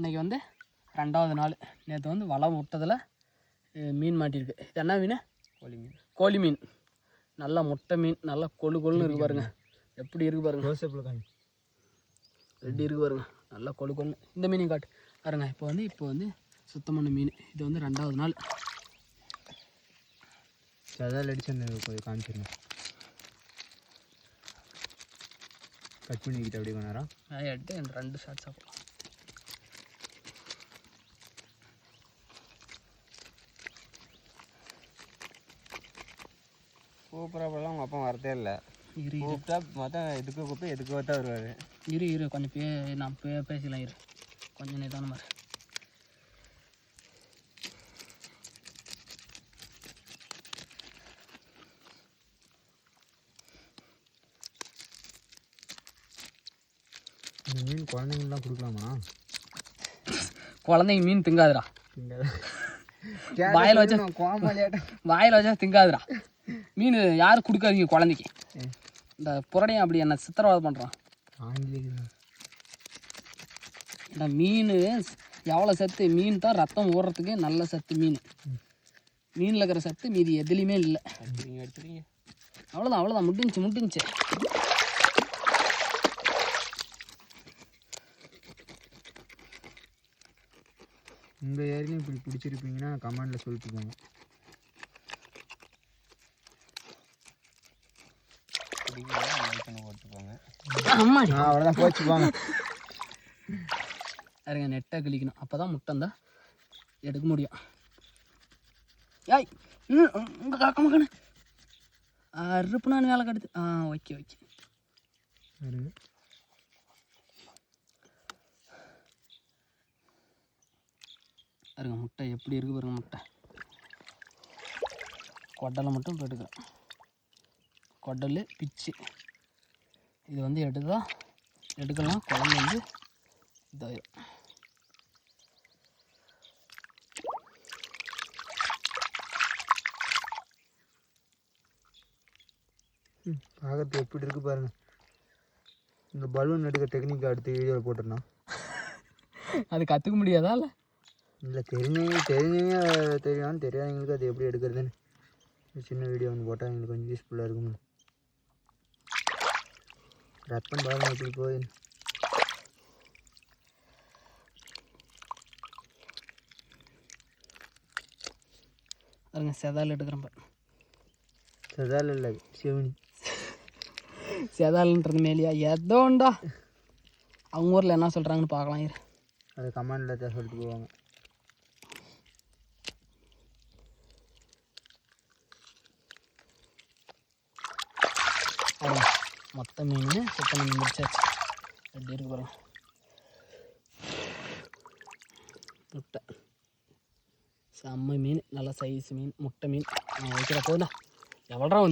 இன்றைக்கி வந்து ரெண்டாவது நாள். நேற்று வந்து விட்டதில் அஹ், மீன் மாட்டியிருக்கு. இது என்ன மீன்? கோழி மீன். கோழி மீன். நல்லா முட்டை மீன் நல்லா கொழு கொழுன்னு இருக்கு பாருங்க. எப்படி இருக்கு பாருங்க. க்ளோஸ்அப்பில் காமி ரெடி இருக்கு பாருங்க. நல்லா கொழு கொழுன்னு. இந்த மீனையும் காட்டு. பாருங்க இப்போ வந்து இப்போ வந்து சுத்தமான மீன். இது வந்து ரெண்டாவது நாள். சதால் அடிச்சு அந்த கொஞ்சம் காமிச்சிருங்க. கட் பண்ணிக்கிட்டு அப்படியே அதை எடுத்து ரெண்டு ஷார்ட் சாப்பிடலாம் சூப்பராக போடலாம் உங்கள் அப்பா வரதே இல்லை. இரு இரு. கூப்பிட்டா மொத்தம் எதுக்கு கூப்பிட்டு எதுக்கு தான் வருவார். இரு இரு கொஞ்சம் பே நான் பே பேசிக்கலாம் இரு. கொஞ்சம் நிதான மாதிரி இந்த மீன் குழந்தைங்களாம் கொடுக்கலாமா? குழந்தைங்க மீன் திங்காதுடா. வாயில வாயில் வச்சா- வாயில் வச்சா திங்காதுடா. மீன் யாரும் கொடுக்காதீங்க குழந்தைக்கு. இந்த புரடையும் அப்படி என்ன சித்திரவதை பண்ணுறான் இந்த மீன் எவ்வளோ சத்து? மீன் தான் ரத்தம் ஊறுறதுக்கு நல்ல சத்து மீன். மீனில் இருக்கிற சத்து மீதி எதுலேயுமே இல்லை. எடுத்துறீங்க அவ்வளோதான் அவ்வளோதான் முடிஞ்சுச்சு முடிஞ்சுச்சு. உங்கள் ஏரியாலையும் இப்படி பிடிச்சிருப்பீங்கன்னா கமெண்டில் சொல்லிட்டு போங்க. அவ்வளோதான் போச்சு போங்க நெட்டை கிழிக்கணும். அப்போ தான் முட்டை தான் எடுக்க முடியும். ஏய் உங்க காக்க மகனு. அறுப்பு நான் வேலை கடுத்து ஆ ஓகே ஓகே. பாருங்க. முட்டை எப்படி இருக்கு பாருங்க முட்டை. கொட்டலை மட்டும் இப்போ கொட்டல் பிச்சு. இது வந்து எடுத்தா எடுக்கலாம். குழம்பு வந்து இதாயிரும் ம், பார்க்கறதுக்கு எப்படி இருக்கு பாருங்க. இந்த பலூன் எடுக்க டெக்னிக் அடுத்த வீடியோவில் போட்டுருந்தோம் அது கற்றுக்க முடியாதா இல்லை? இல்லை தெரிஞ்சவங்க தெரிஞ்சவங்க தெரியும் தெரியாதவங்களுக்கு அது எப்படி எடுக்கிறதுன்னு. சின்ன வீடியோ ஒன்று போட்டால் எங்களுக்கு கொஞ்சம் யூஸ்ஃபுல்லாக இருக்கும் ரத்தம் பாருங்க எப்படி போய். பாருங்க செதால் எடுக்கிறேன் சதால் இல்லை சிவனி. செதால்ன்றது மேலேயா? எதோண்டா? அவங்க ஊரில் என்ன சொல்கிறாங்கன்னு பார்க்கலாம் இரு. அதை கமெண்டில் சொல்லிட்டு போவாங்க. பாருங்க மொத்த மீன் சுத்தம் மீன் முடிச்சாச்சு. எப்படி இருக்கு பாருங்க முட்டை. செம்ம மீன். நல்ல சைஸ் மீன். முட்டை மீன். நான் வைக்கிற போதும் எவ்வளோ வந்து